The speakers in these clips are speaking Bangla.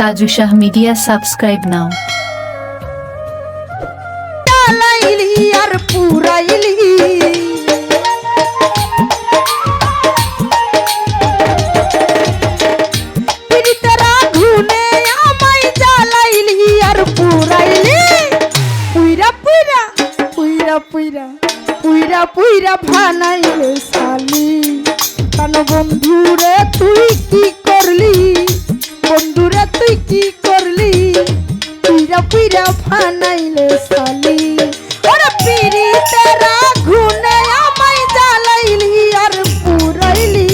Shah Media subscribe now. চালাইলি আর পুরাইলি। পুইরা পুইরা পুইরা ভানাইলে সালি কান বন্ধুরে পুইরা ভানাইলে সালি। ওরে পিরি তেরা ঘুনে আমায় জ্বালাইলি আর পুরাইলি।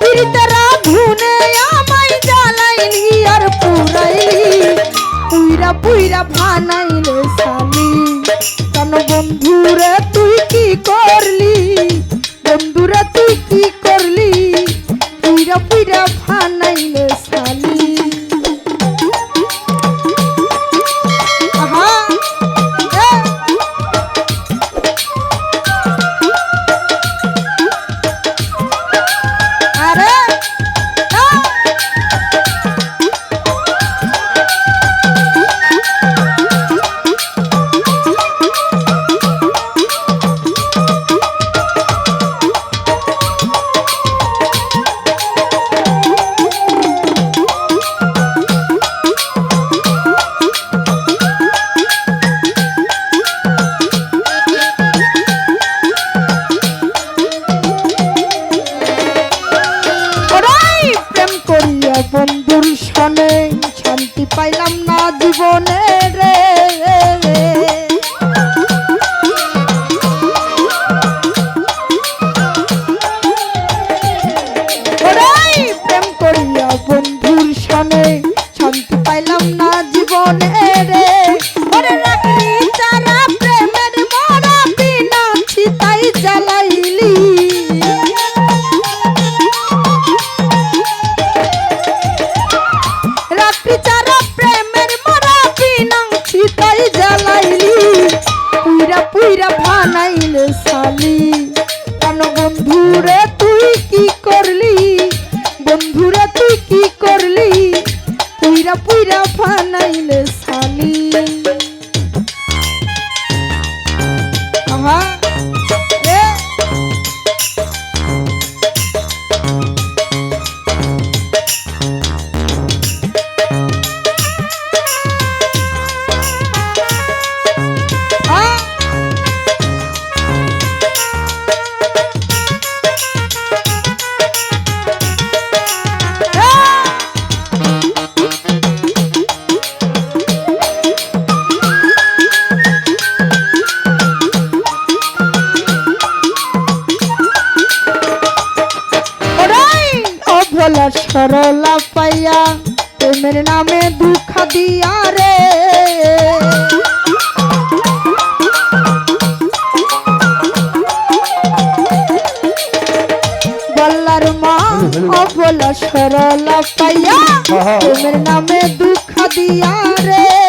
পিরিতেরা ঘুনে আমায় জ্বালাইলি আর পুরাইলি। পুইরা পুইরা ভানাইলে সালি। কেন বন্ধুরে, তুই কি করলি? পুইরা পুইরা ne পুইরা ভানাইলে সালি কেন বন্ধুরে তুই কি করলি? বন্ধুরে তুই কি করলি? পুইরা পুইরা ভানাইলে সালি আহা। সরলা পাইয়া প্রেমের নামে দুঃখ দিয়া রে। বল্লার মা অভলা সরলা পাইয়া প্রেমের নামে দুঃখ দিয়া রে।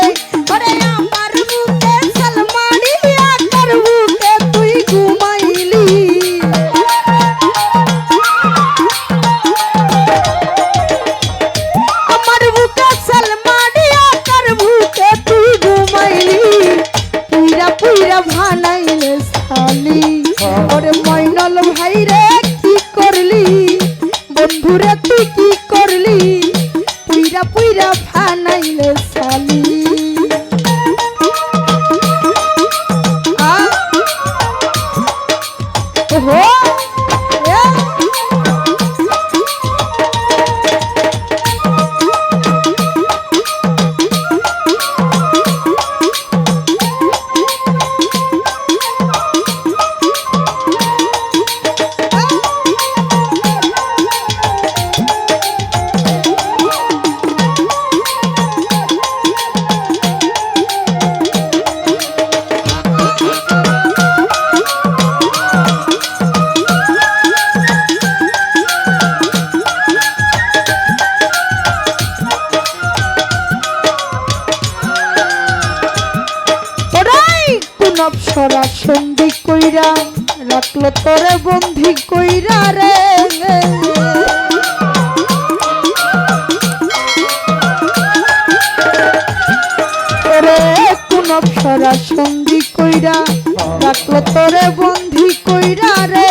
বন্ধুরে তুই কি করলি? পুইরা পুইরা ফানাইলে সালি অপসরা সন্ধি কইরা, রাখল তোরে বন্ধি কইরা রে। কোন অপসরা সন্ধি কইরা, রাখল তোরে বন্ধি কইরা রে।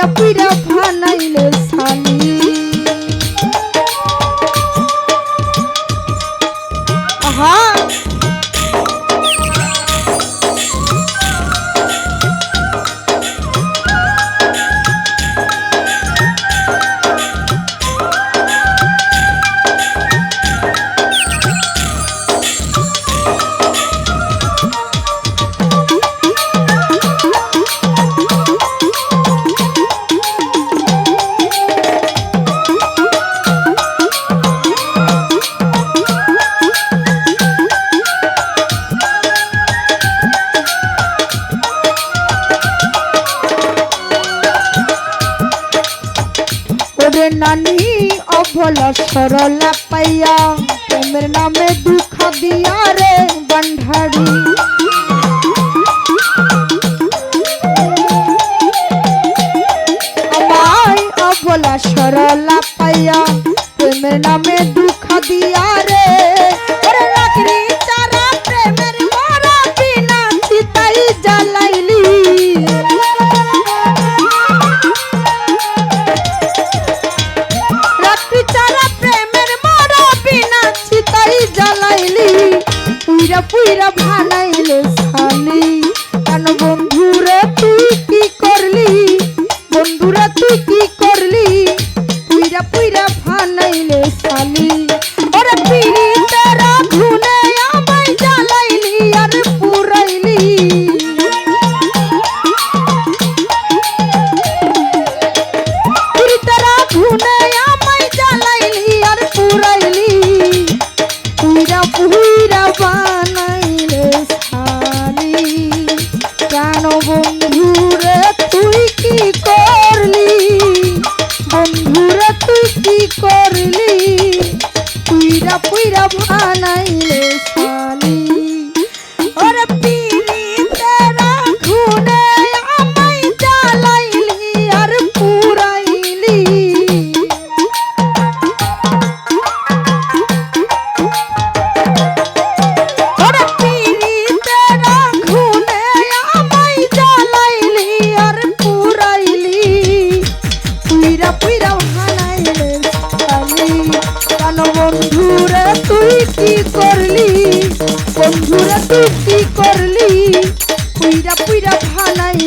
পুইরা পুইরা ফানাইলে সাল ওরে নানি অভল সরলা পাইয়া, প্রেমের নামে দুঃখ দিয়া রে গন্ধারি। আমায় অভলা সরলা পাইয়া, প্রেমের নামে উইরা পা পুইরা পুইরা ফালাই